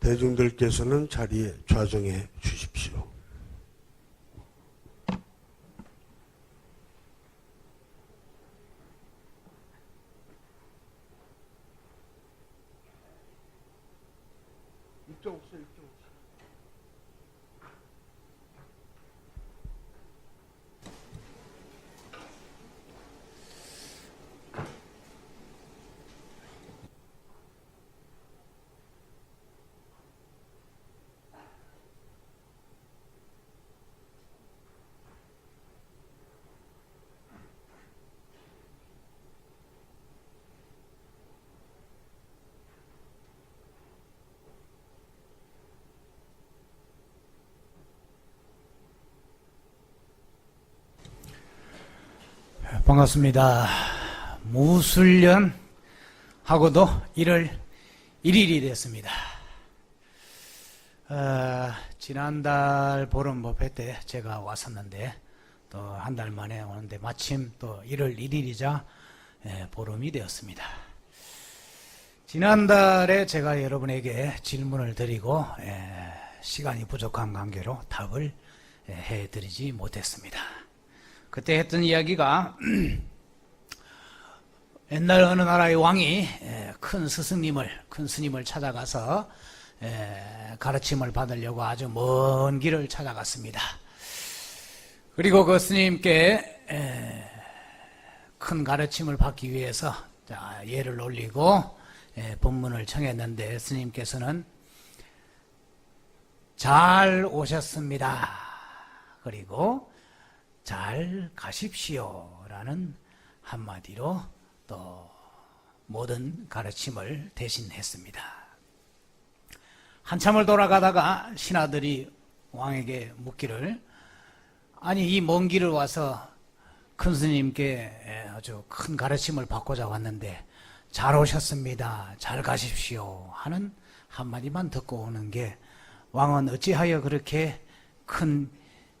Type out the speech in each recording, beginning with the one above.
대중들께서는 자리에 좌정해 주십시오. 반갑습니다. 무술년 하고도 1월 1일이 됐습니다. 어, 지난달 보름 법회 때 제가 왔었는데 또 한 달 만에 오는데 마침 또 1월 1일이자 예, 보름이 되었습니다. 지난달에 제가 여러분에게 질문을 드리고 예, 시간이 부족한 관계로 답을 예, 해드리지 못했습니다. 그때 했던 이야기가 옛날 어느 나라의 왕이 에, 큰 스승님을 큰 스님을 찾아가서 에, 가르침을 받으려고 아주 먼 길을 찾아갔습니다. 그리고 그 스님께 에, 큰 가르침을 받기 위해서 자, 예를 올리고 에, 법문을 청했는데 스님께서는 잘 오셨습니다. 그리고 잘 가십시오. 라는 한마디로 또 모든 가르침을 대신했습니다. 한참을 돌아가다가 신하들이 왕에게 묻기를 아니 이 먼 길을 와서 큰 스님께 아주 큰 가르침을 받고자 왔는데 잘 오셨습니다. 잘 가십시오. 하는 한마디만 듣고 오는 게 왕은 어찌하여 그렇게 큰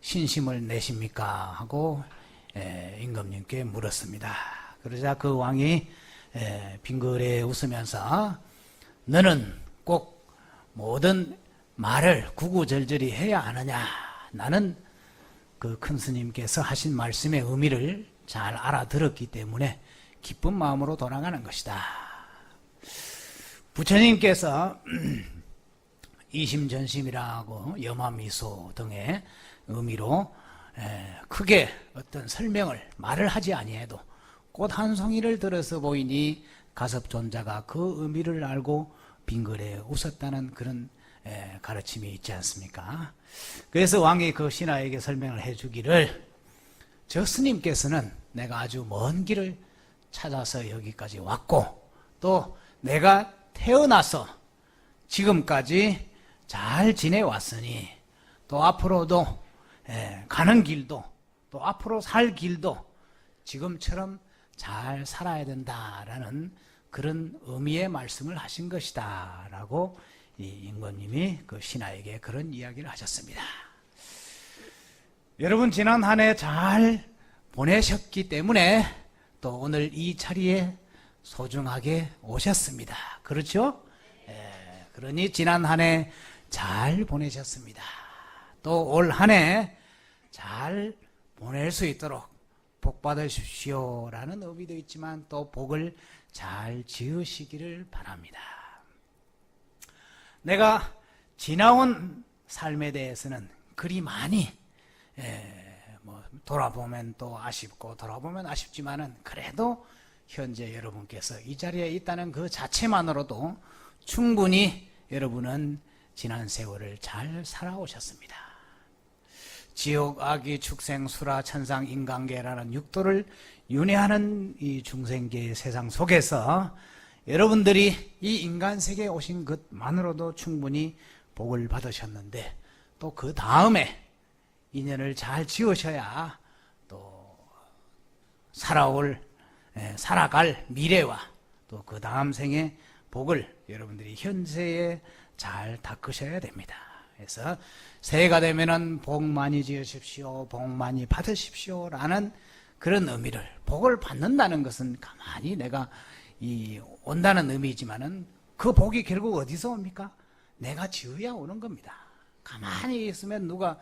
신심을 내십니까? 하고 에, 임금님께 물었습니다. 그러자 그 왕이 에, 빙그레 웃으면서 너는 꼭 모든 말을 구구절절히 해야 하느냐? 나는 그 큰 스님께서 하신 말씀의 의미를 잘 알아들었기 때문에 기쁜 마음으로 돌아가는 것이다. 부처님께서 이심전심이라고 염화미소 등의 의미로 에, 크게 어떤 설명을 말을 하지 아니해도 꽃 한 송이를 들어서 보이니 가섭존자가 그 의미를 알고 빙글에 웃었다는 그런 에, 가르침이 있지 않습니까? 그래서 왕이 그 신하에게 설명을 해주기를 저 스님께서는 내가 아주 먼 길을 찾아서 여기까지 왔고 또 내가 태어나서 지금까지 잘 지내왔으니 또 앞으로도 예, 가는 길도 또 앞으로 살 길도 지금처럼 잘 살아야 된다라는 그런 의미의 말씀을 하신 것이다라고 이 임금님이 그 신하에게 그런 이야기를 하셨습니다. 여러분 지난 한 해 잘 보내셨기 때문에 또 오늘 이 자리에 소중하게 오셨습니다. 그렇죠? 예, 그러니 지난 한 해 잘 보내셨습니다. 또 올 한 해 잘 보낼 수 있도록 복 받으십시오라는 의미도 있지만 또 복을 잘 지으시기를 바랍니다. 내가 지나온 삶에 대해서는 그리 많이 에, 뭐 돌아보면 또 아쉽고 돌아보면 아쉽지만은 그래도 현재 여러분께서 이 자리에 있다는 그 자체만으로도 충분히 여러분은 지난 세월을 잘 살아오셨습니다. 지옥, 악이, 축생, 수라, 천상, 인간계라는 육도를 윤회하는 이 중생계의 세상 속에서 여러분들이 이 인간 세계에 오신 것만으로도 충분히 복을 받으셨는데 또 그 다음에 인연을 잘 지으셔야 또 살아올 에, 살아갈 미래와 또 그 다음 생의 복을 여러분들이 현세에 잘 닦으셔야 됩니다. 그래서 새해가 되면은 복 많이 지으십시오, 복 많이 받으십시오라는 그런 의미를 복을 받는다는 것은 가만히 내가 이 온다는 의미지만은 그 복이 결국 어디서 옵니까? 내가 지어야 오는 겁니다. 가만히 있으면 누가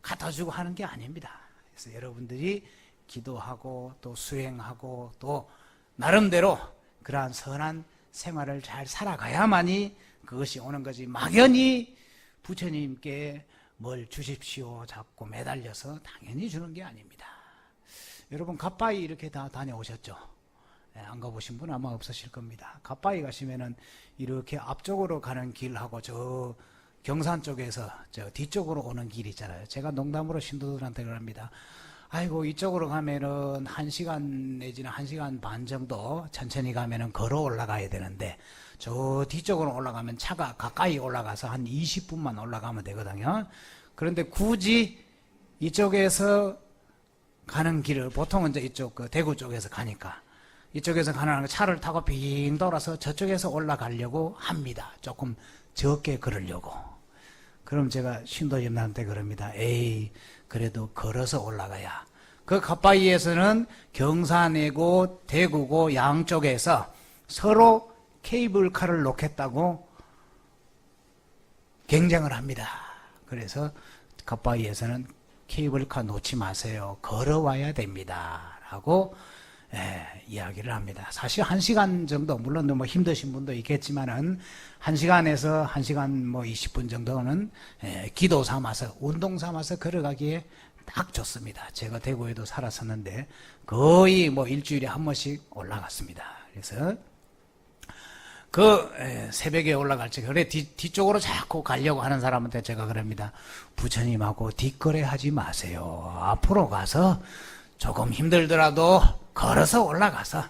갖다 주고 하는 게 아닙니다. 그래서 여러분들이 기도하고 또 수행하고 또 나름대로 그러한 선한 생활을 잘 살아가야만이 그것이 오는 거지. 막연히 부처님께 뭘 주십시오 자꾸 매달려서 당연히 주는 게 아닙니다. 여러분 갓바위 이렇게 다 다녀오셨죠? 예, 안 가보신 분 아마 없으실 겁니다. 갓바위 가시면은 이렇게 앞쪽으로 가는 길하고 저 경산 쪽에서 저 뒤쪽으로 오는 길 있잖아요. 제가 농담으로 신도들한테 그럽니다. 아이고 이쪽으로 가면은 한 시간 내지는 한 시간 반 정도 천천히 가면은 걸어 올라가야 되는데 저 뒤쪽으로 올라가면 차가 가까이 올라가서 한 20분만 올라가면 되거든요. 그런데 굳이 이쪽에서 가는 길을 보통은 이제 이쪽 그 대구 쪽에서 가니까 이쪽에서 가는 차를 타고 빙 돌아서 저쪽에서 올라가려고 합니다. 조금 적게 걸으려고. 그럼 제가 신도님한테 그럽니다. 에이, 그래도 걸어서 올라가야. 그 갓바위에서는 경산이고 대구고 양쪽에서 서로 케이블카를 놓겠다고 경쟁을 합니다. 그래서 갓바위에서는 케이블카 놓지 마세요. 걸어와야 됩니다. 라고 예, 이야기를 합니다. 사실 한 시간 정도, 물론 뭐 힘드신 분도 있겠지만은, 한 시간에서 한 시간 뭐 20분 정도는 예, 기도 삼아서, 운동 삼아서 걸어가기에 딱 좋습니다. 제가 대구에도 살았었는데, 거의 뭐 일주일에 한 번씩 올라갔습니다. 그래서, 그 에, 새벽에 올라갈 때 그래 뒤, 뒤쪽으로 자꾸 가려고 하는 사람한테 제가 그럽니다. 부처님하고 뒷거래 하지 마세요. 앞으로 가서 조금 힘들더라도 걸어서 올라가서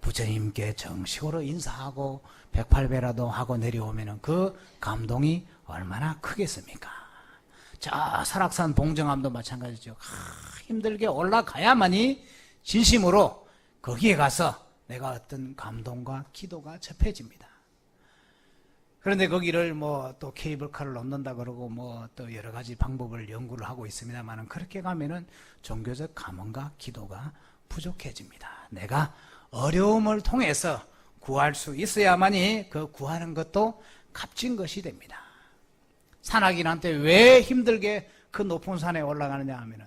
부처님께 정식으로 인사하고 108배라도 하고 내려오면은 그 감동이 얼마나 크겠습니까? 저 설악산 봉정암도 마찬가지죠. 하, 힘들게 올라가야만이 진심으로 거기에 가서 내가 어떤 감동과 기도가 접해집니다. 그런데 거기를 뭐 또 케이블카를 놓는다 그러고 뭐 또 여러 가지 방법을 연구를 하고 있습니다만은 그렇게 가면은 종교적 감언과 기도가 부족해집니다. 내가 어려움을 통해서 구할 수 있어야만이 그 구하는 것도 값진 것이 됩니다. 산악인한테 왜 힘들게 그 높은 산에 올라가느냐 하면은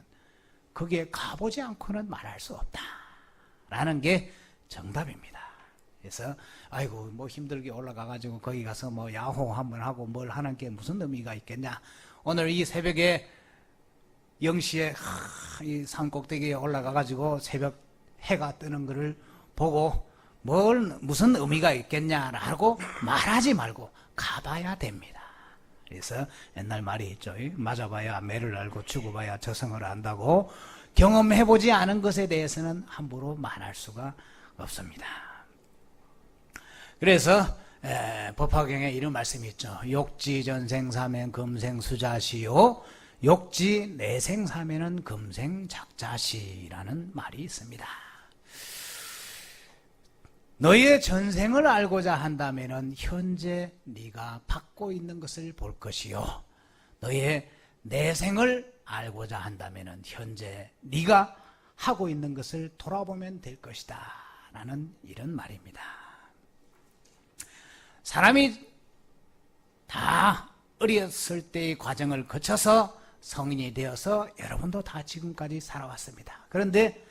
거기에 가보지 않고는 말할 수 없다. 라는 게 정답입니다. 그래서 아이고 뭐 힘들게 올라가 가지고 거기 가서 뭐 야호 한번 하고 뭘 하는 게 무슨 의미가 있겠냐. 오늘 이 새벽에 0시에 이 산꼭대기에 올라가 가지고 새벽 해가 뜨는 것을 보고 뭘 무슨 의미가 있겠냐라고 말하지 말고 가봐야 됩니다. 그래서 옛날 말이 있죠. 맞아봐야 매를 알고 죽어봐야 저성을 안다고 경험해보지 않은 것에 대해서는 함부로 말할 수가 없습니다. 그래서 에, 법화경에 이런 말씀이 있죠. 욕지 전생사면 금생수자시요. 욕지 내생사면은 금생 작자시라는 말이 있습니다. 너의 전생을 알고자 한다면은 현재 네가 받고 있는 것을 볼 것이요. 너의 내생을 알고자 한다면은 현재 네가 하고 있는 것을 돌아보면 될 것이다. 라는 이런 말입니다. 사람이 다 어렸을 때의 과정을 거쳐서 성인이 되어서 여러분도 다 지금까지 살아왔습니다. 그런데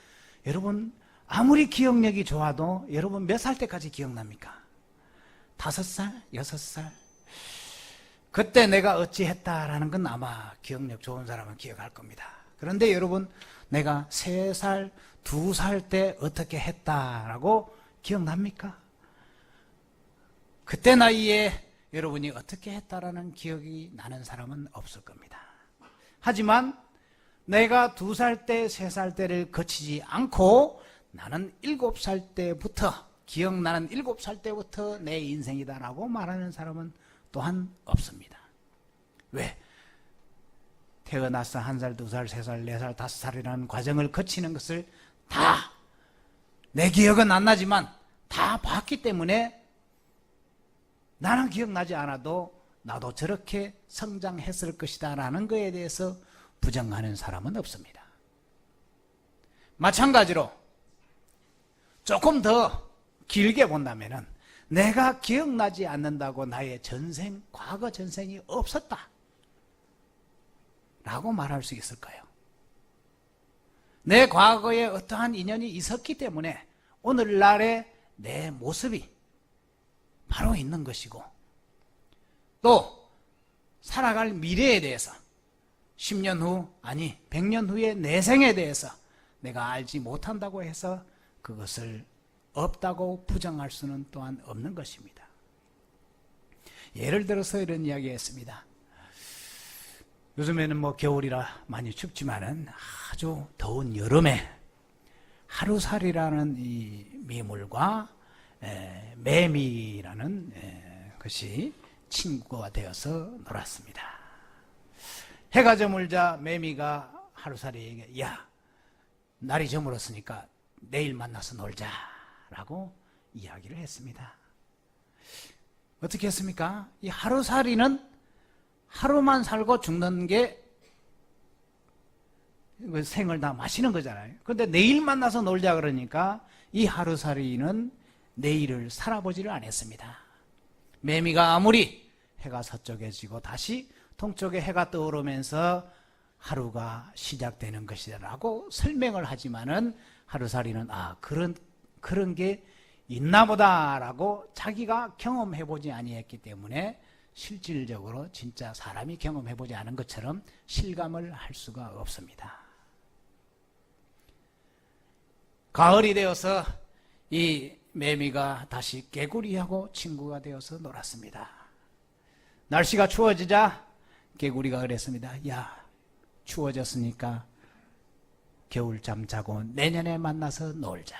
여러분 아무리 기억력이 좋아도 여러분 몇 살 때까지 기억납니까? 다섯 살, 여섯 살. 그때 내가 어찌했다라는 건 아마 기억력 좋은 사람은 기억할 겁니다. 그런데 여러분 내가 세 살, 두 살 때 어떻게 했다라고 기억납니까? 그때 나이에 여러분이 어떻게 했다라는 기억이 나는 사람은 없을 겁니다. 하지만 내가 두 살 때, 세 살 때를 거치지 않고 나는 일곱 살 때부터, 기억나는 일곱 살 때부터 내 인생이다라고 말하는 사람은 또한 없습니다. 왜? 태어나서 한 살, 두 살, 세 살, 네 살, 다섯 살이라는 과정을 거치는 것을 다 내 기억은 안 나지만 다 봤기 때문에 나는 기억나지 않아도 나도 저렇게 성장했을 것이다 라는 것에 대해서 부정하는 사람은 없습니다. 마찬가지로 조금 더 길게 본다면은 내가 기억나지 않는다고 나의 전생, 과거 전생이 없었다. 라고 말할 수 있을까요? 내 과거에 어떠한 인연이 있었기 때문에 오늘날의 내 모습이 바로 있는 것이고 또 살아갈 미래에 대해서 10년 후, 아니 100년 후의 내 생에 대해서 내가 알지 못한다고 해서 그것을 없다고 부정할 수는 또한 없는 것입니다. 예를 들어서 이런 이야기 했습니다. 요즘에는 뭐 겨울이라 많이 춥지만은 아주 더운 여름에 하루살이라는 이 미물과 에, 매미라는 에, 것이 친구가 되어서 놀았습니다. 해가 저물자 매미가 하루살이에게 야 날이 저물었으니까 내일 만나서 놀자라고 이야기를 했습니다. 어떻게 했습니까? 이 하루살이는 하루만 살고 죽는 게 이거 생을 다 마시는 거잖아요. 근데 내일 만나서 놀자 그러니까 이 하루살이는 내일을 살아보지를 않았습니다. 매미가 아무리 해가 서쪽에 지고 다시 동쪽에 해가 떠오르면서 하루가 시작되는 것이라고 설명을 하지만은 하루살이는 아 그런 그런 게 있나 보다라고 자기가 경험해 보지 아니했기 때문에 실질적으로 진짜 사람이 경험해 보지 않은 것처럼 실감을 할 수가 없습니다. 가을이 되어서 이 매미가 다시 개구리하고 친구가 되어서 놀았습니다. 날씨가 추워지자 개구리가 그랬습니다. 야, 추워졌으니까 겨울잠 자고 내년에 만나서 놀자.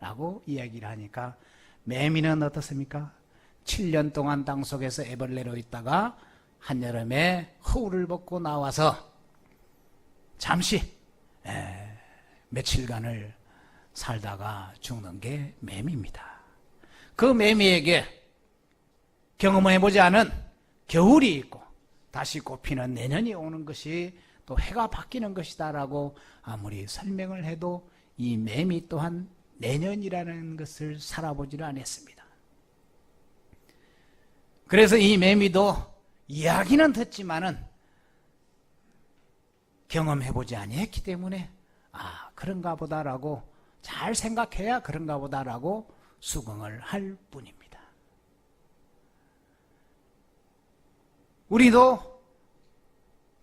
라고 이야기를 하니까 매미는 어떻습니까? 7년 동안 땅 속에서 애벌레로 있다가 한여름에 허울을 벗고 나와서 잠시 에, 며칠간을 살다가 죽는 게 매미입니다. 그 매미에게 경험을 해보지 않은 겨울이 있고 다시 꽃피는 내년이 오는 것이 또 해가 바뀌는 것이다라고 아무리 설명을 해도 이 매미 또한 내년이라는 것을 살아보지를 않았습니다. 그래서 이 매미도 이야기는 듣지만은 경험해보지 아니했기 때문에 아 그런가 보다라고 잘 생각해야 그런가 보다라고 수긍을 할 뿐입니다. 우리도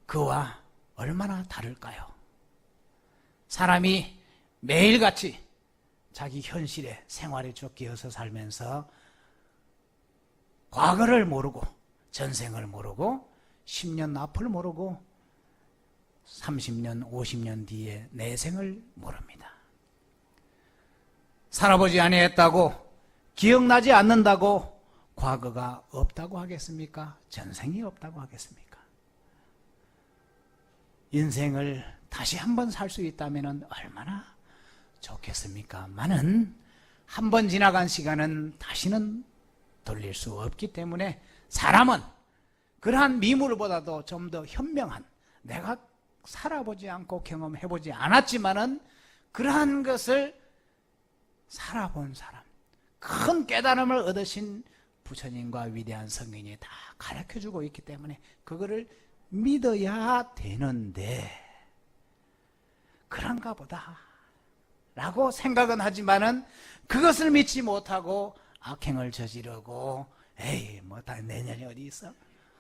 그와 얼마나 다를까요? 사람이 매일같이 자기 현실에 생활에 쫓기어서 살면서 과거를 모르고 전생을 모르고 10년 앞을 모르고 30년, 50년 뒤에 내 생을 모릅니다. 살아보지 아니했다고 기억나지 않는다고 과거가 없다고 하겠습니까? 전생이 없다고 하겠습니까? 인생을 다시 한번 살 수 있다면 얼마나 좋겠습니까? 많은 한 번 지나간 시간은 다시는 돌릴 수 없기 때문에 사람은 그러한 미물보다도 좀 더 현명한 내가 살아보지 않고 경험해보지 않았지만은 그러한 것을 살아본 사람, 큰 깨달음을 얻으신 부처님과 위대한 성인이 다 가르쳐 주고 있기 때문에 그거를 믿어야 되는데 그런가 보다 라고 생각은 하지만은 그것을 믿지 못하고 악행을 저지르고 에이 뭐다 내년이 어디 있어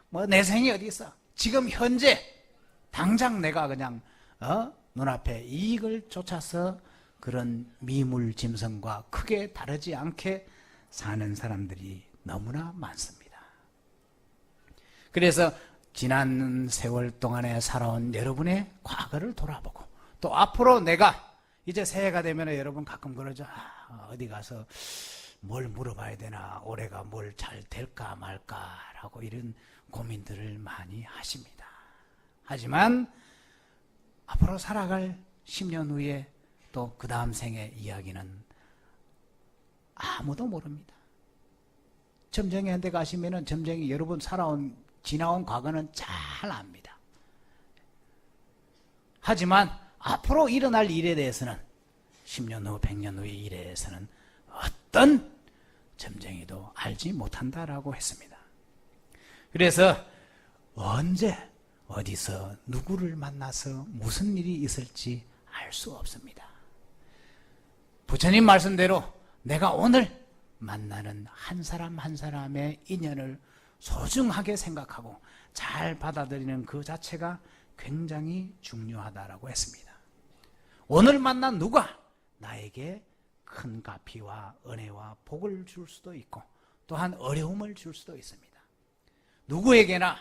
뭐 내 생이 어디 있어 지금 현재 당장 내가 그냥 어? 눈앞에 이익을 쫓아서 그런 미물 짐승과 크게 다르지 않게 사는 사람들이 너무나 많습니다. 그래서 지난 세월 동안에 살아온 여러분의 과거를 돌아보고 또 앞으로 내가 이제 새해가 되면 여러분 가끔 그러죠. 아, 어디 가서 뭘 물어봐야 되나, 올해가 뭘 잘 될까 말까라고 이런 고민들을 많이 하십니다. 하지만 앞으로 살아갈 10년 후에 또 그 다음 생의 이야기는 아무도 모릅니다. 점쟁이한테 가시면은 점쟁이 여러분 살아온 지나온 과거는 잘 압니다. 하지만 앞으로 일어날 일에 대해서는 10년 후, 100년 후의 일에 대해서는 어떤 점쟁이도 알지 못한다라고 했습니다. 그래서 언제 어디서 누구를 만나서 무슨 일이 있을지 알 수 없습니다. 부처님 말씀대로 내가 오늘 만나는 한 사람 한 사람의 인연을 소중하게 생각하고 잘 받아들이는 그 자체가 굉장히 중요하다라고 했습니다. 오늘 만난 누가 나에게 큰 가피와 은혜와 복을 줄 수도 있고 또한 어려움을 줄 수도 있습니다. 누구에게나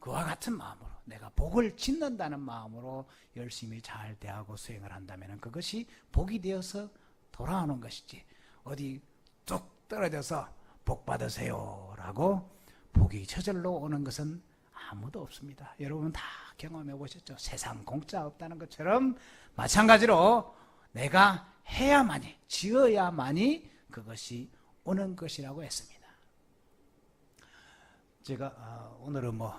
그와 같은 마음으로 내가 복을 짓는다는 마음으로 열심히 잘 대하고 수행을 한다면 그것이 복이 되어서 돌아오는 것이지 어디 뚝 떨어져서 복 받으세요라고 복이 저절로 오는 것은 아무도 없습니다. 여러분 다 경험해 보셨죠? 세상 공짜 없다는 것처럼 마찬가지로 내가 해야만이 지어야만이 그것이 오는 것이라고 했습니다. 제가 아, 오늘은 뭐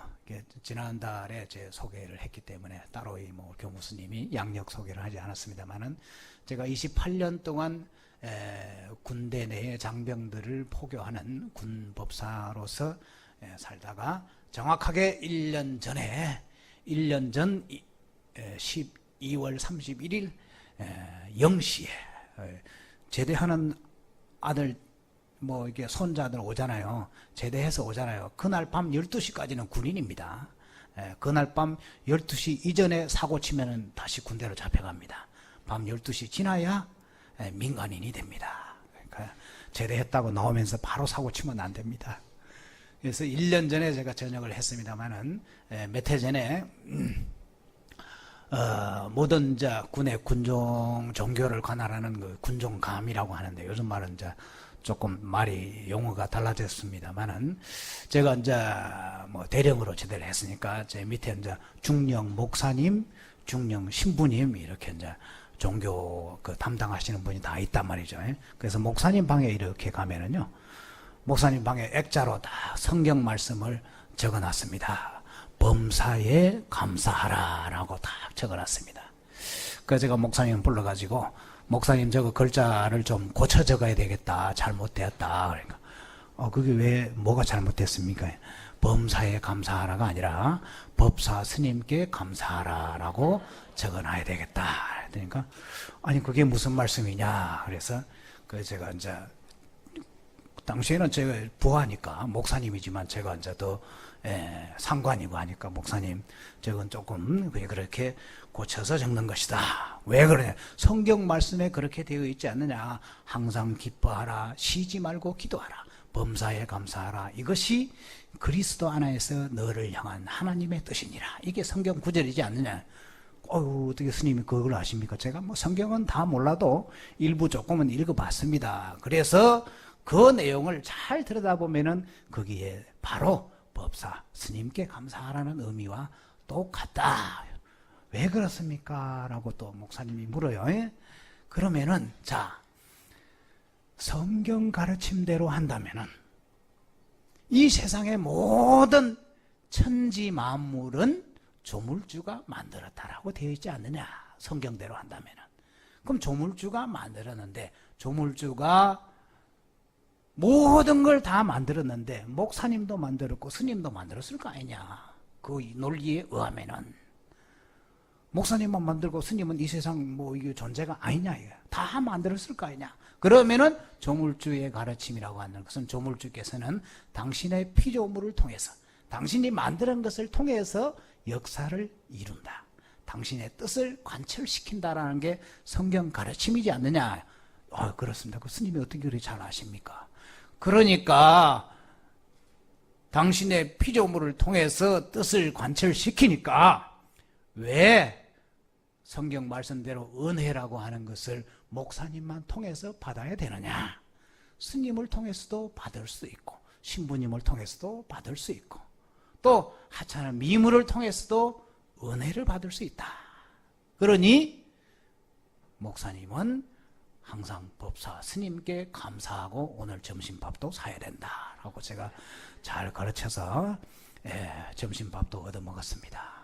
지난달에 제 소개를 했기 때문에 따로 이 뭐 교무스님이 양력 소개를 하지 않았습니다만은 제가 28년 동안 에, 군대 내의 장병들을 포교하는 군법사로서 에, 살다가 정확하게 1년 전에 1년 전 이- 에, 12월 31일 에, 0시에 에, 제대하는 아들 뭐 이게 손자들 오잖아요. 제대해서 오잖아요. 그날 밤 12시까지는 군인입니다. 예, 그날 밤 12시 이전에 사고 치면은 다시 군대로 잡혀갑니다. 밤 12시 지나야 예, 민간인이 됩니다. 그러니까 제대했다고 나오면서 바로 사고 치면 안 됩니다. 그래서 1년 전에 제가 전역을 했습니다만은 예, 몇해 전에 어, 모든 자 군의 군종 종교를 관할하는 그 군종감이라고 하는데 요즘 말은 이제 조금 말이 용어가 달라졌습니다만은 제가 이제 뭐 대령으로 제대를 했으니까 제 밑에 이제 중령 목사님, 중령 신부님 이렇게 이제 종교 그 담당하시는 분이 다 있단 말이죠. 예. 그래서 목사님 방에 이렇게 가면은요. 목사님 방에 액자로 다 성경 말씀을 적어 놨습니다. 범사에 감사하라라고 다 적어 놨습니다. 그래서 제가 목사님 불러 가지고 목사님 저거 글자를 좀 고쳐 적어야 되겠다. 잘못되었다. 그러니까 어 그게 왜 뭐가 잘못됐습니까? 범사에 감사하라가 아니라 법사 스님께 감사하라라고 적어놔야 되겠다. 그러니까 아니 그게 무슨 말씀이냐? 그래서 그 제가 이제 당시에는 제가 부하니까 목사님이지만 제가 이제 더 예, 상관이고 하니까 목사님 저건 조금 왜 그렇게 고쳐서 적는 것이다. 왜 그러냐? 성경 말씀에 그렇게 되어 있지 않느냐? 항상 기뻐하라, 쉬지 말고 기도하라, 범사에 감사하라. 이것이 그리스도 안에서 너를 향한 하나님의 뜻이니라. 이게 성경 구절이지 않느냐? 어유 어떻게 스님이 그걸 아십니까? 제가 뭐 성경은 다 몰라도 일부 조금은 읽어봤습니다. 그래서 그 내용을 잘 들여다보면은 거기에 바로 법사 스님께 감사하라는 의미와 똑같다. 왜 그렇습니까? 라고 또 목사님이 물어요. 예? 그러면은 자 성경 가르침대로 한다면은 이 세상의 모든 천지 만물은 조물주가 만들었다라고 되어 있지 않느냐 성경대로 한다면은 그럼 조물주가 만들었는데 조물주가 모든 걸 다 만들었는데 목사님도 만들었고 스님도 만들었을 거 아니냐 그 논리에 의하면은 목사님만 만들고 스님은 이 세상 뭐 이게 존재가 아니냐 이거 다 만들었을 거 아니냐. 그러면은 조물주의 가르침이라고 하는 것은 조물주께서는 당신의 피조물을 통해서 당신이 만드는 것을 통해서 역사를 이룬다. 당신의 뜻을 관철시킨다라는 게 성경 가르침이지 않느냐. 아 그렇습니다. 그 스님이 어떻게 그렇게 잘 아십니까? 그러니까 당신의 피조물을 통해서 뜻을 관철시키니까 왜 성경 말씀대로 은혜라고 하는 것을 목사님만 통해서 받아야 되느냐? 스님을 통해서도 받을 수 있고 신부님을 통해서도 받을 수 있고 또 하찮은 미물을 통해서도 은혜를 받을 수 있다. 그러니 목사님은 항상 법사 스님께 감사하고 오늘 점심밥도 사야 된다라고 제가 잘 가르쳐서 예, 점심밥도 얻어 먹었습니다.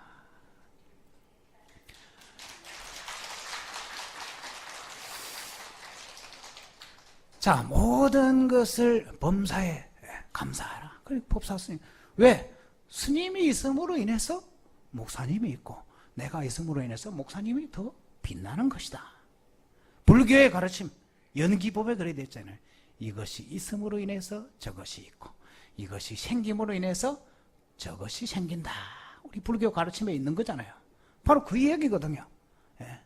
자, 모든 것을 범사에 감사하라. 그래, 법사 스님. 왜? 스님이 있음으로 인해서 목사님이 있고, 내가 있음으로 인해서 목사님이 더 빛나는 것이다. 불교의 가르침, 연기법에 그래 됐잖아요. 이것이 있음으로 인해서 저것이 있고, 이것이 생김으로 인해서 저것이 생긴다. 우리 불교 가르침에 있는 거잖아요. 바로 그 이야기거든요. 예.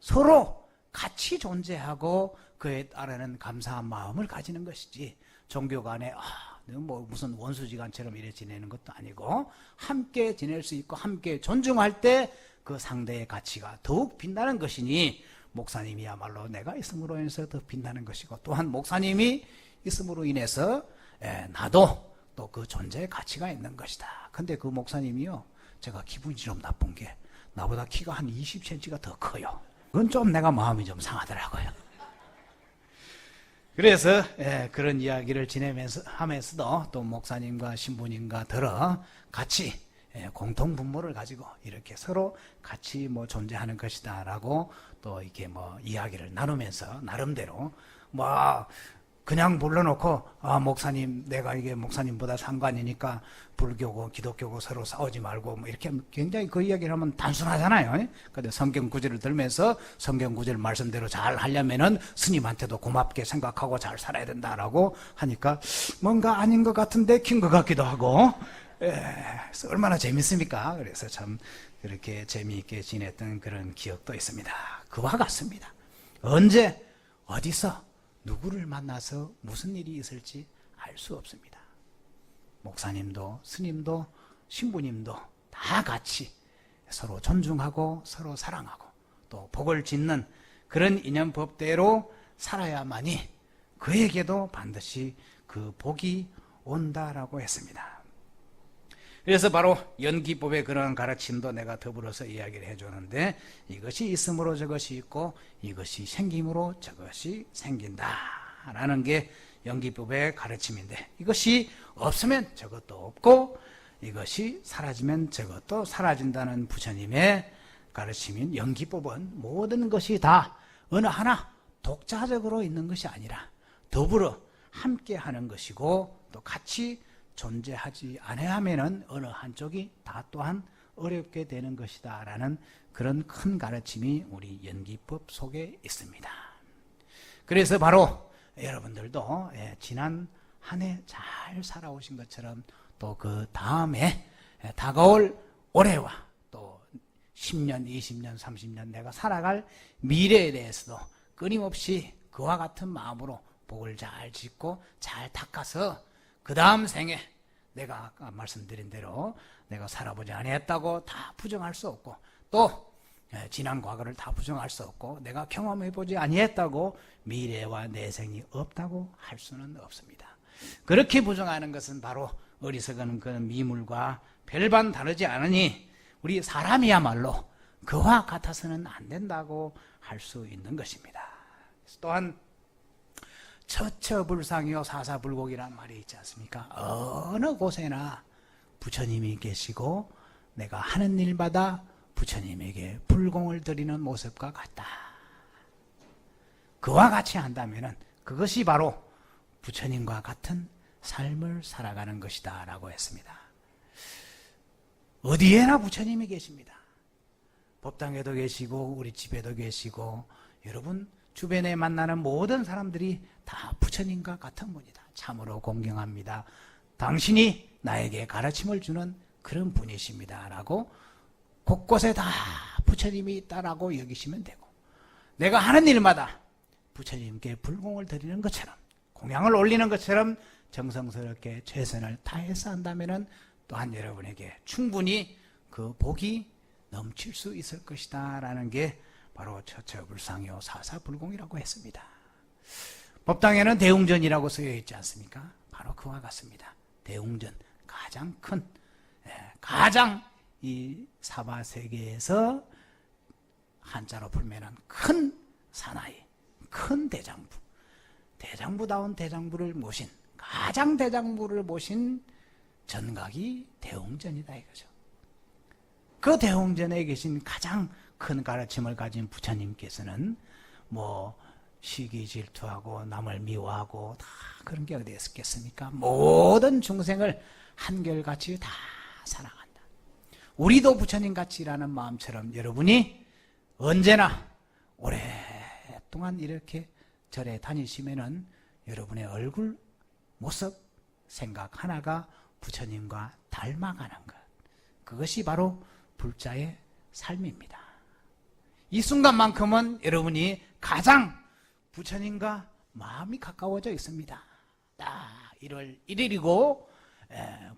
서로 같이 존재하고 그에 따르는 감사한 마음을 가지는 것이지 종교 간에 아, 뭐 무슨 원수지간처럼 이래 지내는 것도 아니고 함께 지낼 수 있고 함께 존중할 때 그 상대의 가치가 더욱 빛나는 것이니 목사님이야말로 내가 있음으로 인해서 더 빛나는 것이고 또한 목사님이 있음으로 인해서 예, 나도 또 그 존재의 가치가 있는 것이다. 근데 그 목사님이요 제가 기분이 좀 나쁜 게 나보다 키가 한 20cm가 더 커요. 그건 좀 내가 마음이 좀 상하더라고요. 그래서 예, 그런 이야기를 지내면서 하면서도 또 목사님과 신부님과 들어 같이 예, 공통 분모를 가지고 이렇게 서로 같이 뭐 존재하는 것이다라고 또 이렇게 뭐 이야기를 나누면서 나름대로 뭐 그냥 불러놓고 아 목사님 내가 이게 목사님보다 상관이니까 불교고 기독교고 서로 싸우지 말고 뭐 이렇게 굉장히 그 이야기를 하면 단순하잖아요. 근데 성경 구절을 들면서 성경 구절 말씀대로 잘 하려면은 스님한테도 고맙게 생각하고 잘 살아야 된다라고 하니까 뭔가 아닌 것 같은데 킨 것 같기도 하고 에, 그래서 얼마나 재밌습니까? 그래서 참 그렇게 재미있게 지냈던 그런 기억도 있습니다. 그와 같습니다. 언제 어디서 누구를 만나서 무슨 일이 있을지 알 수 없습니다. 목사님도 스님도 신부님도 다 같이 서로 존중하고 서로 사랑하고 또 복을 짓는 그런 인연법대로 살아야만이 그에게도 반드시 그 복이 온다라고 했습니다. 그래서 바로 연기법의 그런 가르침도 내가 더불어서 이야기를 해주는데 이것이 있음으로 저것이 있고 이것이 생김으로 저것이 생긴다라는 게 연기법의 가르침인데 이것이 없으면 저것도 없고 이것이 사라지면 저것도 사라진다는 부처님의 가르침인 연기법은 모든 것이 다 어느 하나 독자적으로 있는 것이 아니라 더불어 함께 하는 것이고 또 같이 존재하지 않아야면은 어느 한쪽이 다 또한 어렵게 되는 것이다 라는 그런 큰 가르침이 우리 연기법 속에 있습니다. 그래서 바로 여러분들도 예, 지난 한 해 잘 살아오신 것처럼 또 그 다음에 예, 다가올 올해와 또 10년, 20년, 30년 내가 살아갈 미래에 대해서도 끊임없이 그와 같은 마음으로 복을 잘 짓고 잘 닦아서 그 다음 생에 내가 아까 말씀드린 대로 내가 살아보지 아니했다고 다 부정할 수 없고 또 예, 지난 과거를 다 부정할 수 없고 내가 경험해보지 아니했다고 미래와 내생이 없다고 할 수는 없습니다. 그렇게 부정하는 것은 바로 어리석은 그 미물과 별반 다르지 않으니 우리 사람이야말로 그와 같아서는 안 된다고 할 수 있는 것입니다. 또한 처처불상이요 사사불곡이란 말이 있지 않습니까? 어느 곳에나 부처님이 계시고 내가 하는 일마다 부처님에게 불공을 드리는 모습과 같다. 그와 같이 한다면 그것이 바로 부처님과 같은 삶을 살아가는 것이다 라고 했습니다. 어디에나 부처님이 계십니다. 법당에도 계시고 우리 집에도 계시고 여러분 주변에 만나는 모든 사람들이 다 부처님과 같은 분이다. 참으로 공경합니다. 당신이 나에게 가르침을 주는 그런 분이십니다. 라고 곳곳에 다 부처님이 있다라고 여기시면 되고 내가 하는 일마다 부처님께 불공을 드리는 것처럼 공양을 올리는 것처럼 정성스럽게 최선을 다해서 한다면 또한 여러분에게 충분히 그 복이 넘칠 수 있을 것이다 라는 게 바로 처처불상요 사사불공이라고 했습니다. 법당에는 대웅전이라고 쓰여 있지 않습니까? 바로 그와 같습니다. 대웅전 가장 큰 예, 가장 이 사바 세계에서 한자로 풀면은 큰 사나이, 큰 대장부, 대장부다운 대장부를 모신 가장 대장부를 모신 전각이 대웅전이다 이거죠. 그 대웅전에 계신 가장 큰 가르침을 가진 부처님께서는 뭐 시기 질투하고 남을 미워하고 다 그런 게 어디 있었겠습니까? 모든 중생을 한결같이 다 사랑한다. 우리도 부처님 같이라는 마음처럼 여러분이 언제나 오랫동안 이렇게 절에 다니시면은 여러분의 얼굴, 모습, 생각 하나가 부처님과 닮아가는 것. 그것이 바로 불자의 삶입니다. 이 순간만큼은 여러분이 가장 부처님과 마음이 가까워져 있습니다. 딱 1월 1일이고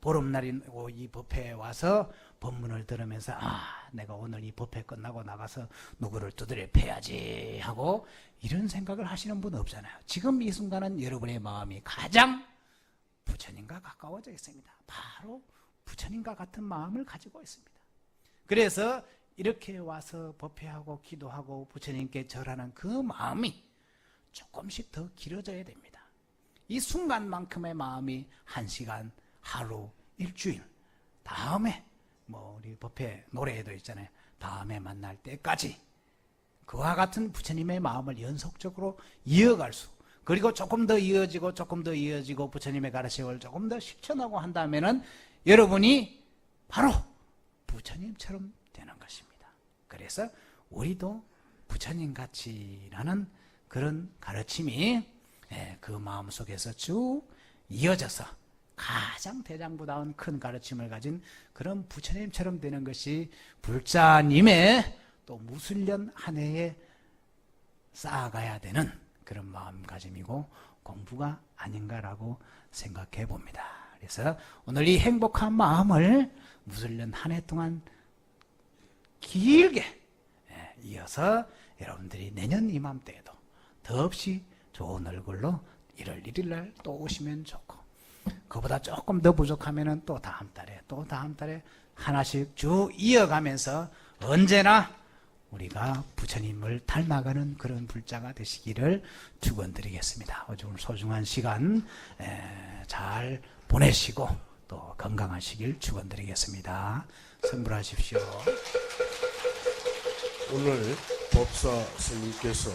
보름날이고 이 법회에 와서 법문을 들으면서 아 내가 오늘 이 법회 끝나고 나가서 누구를 두드려 패야지 하고 이런 생각을 하시는 분 없잖아요. 지금 이 순간은 여러분의 마음이 가장 부처님과 가까워져 있습니다. 바로 부처님과 같은 마음을 가지고 있습니다. 그래서 이렇게 와서 법회하고 기도하고 부처님께 절하는 그 마음이 조금씩 더 길어져야 됩니다. 이 순간만큼의 마음이 한 시간, 하루, 일주일, 다음에 뭐 우리 법회 노래에도 있잖아요. 다음에 만날 때까지 그와 같은 부처님의 마음을 연속적으로 이어갈 수 그리고 조금 더 이어지고 조금 더 이어지고 부처님의 가르침을 조금 더 실천하고 한다면은 여러분이 바로 부처님처럼 되는 것입니다. 그래서 우리도 부처님 같이라는 그런 가르침이 예, 그 마음 속에서 쭉 이어져서 가장 대장부다운 큰 가르침을 가진 그런 부처님처럼 되는 것이 불자님의 또 무술년 한 해에 쌓아가야 되는 그런 마음가짐이고 공부가 아닌가라고 생각해 봅니다. 그래서 오늘 이 행복한 마음을 무술년 한 해 동안 길게 예, 이어서 여러분들이 내년 이맘때에도 더없이 좋은 얼굴로 1월 1일 날 또 오시면 좋고 그보다 조금 더 부족하면은 또 다음 달에 또 다음 달에 하나씩 쭉 이어가면서 언제나 우리가 부처님을 닮아가는 그런 불자가 되시기를 축원드리겠습니다. 오늘 소중한 시간 에, 잘 보내시고 또 건강하시길 축원드리겠습니다. 선물하십시오. 오늘 법사 스님께서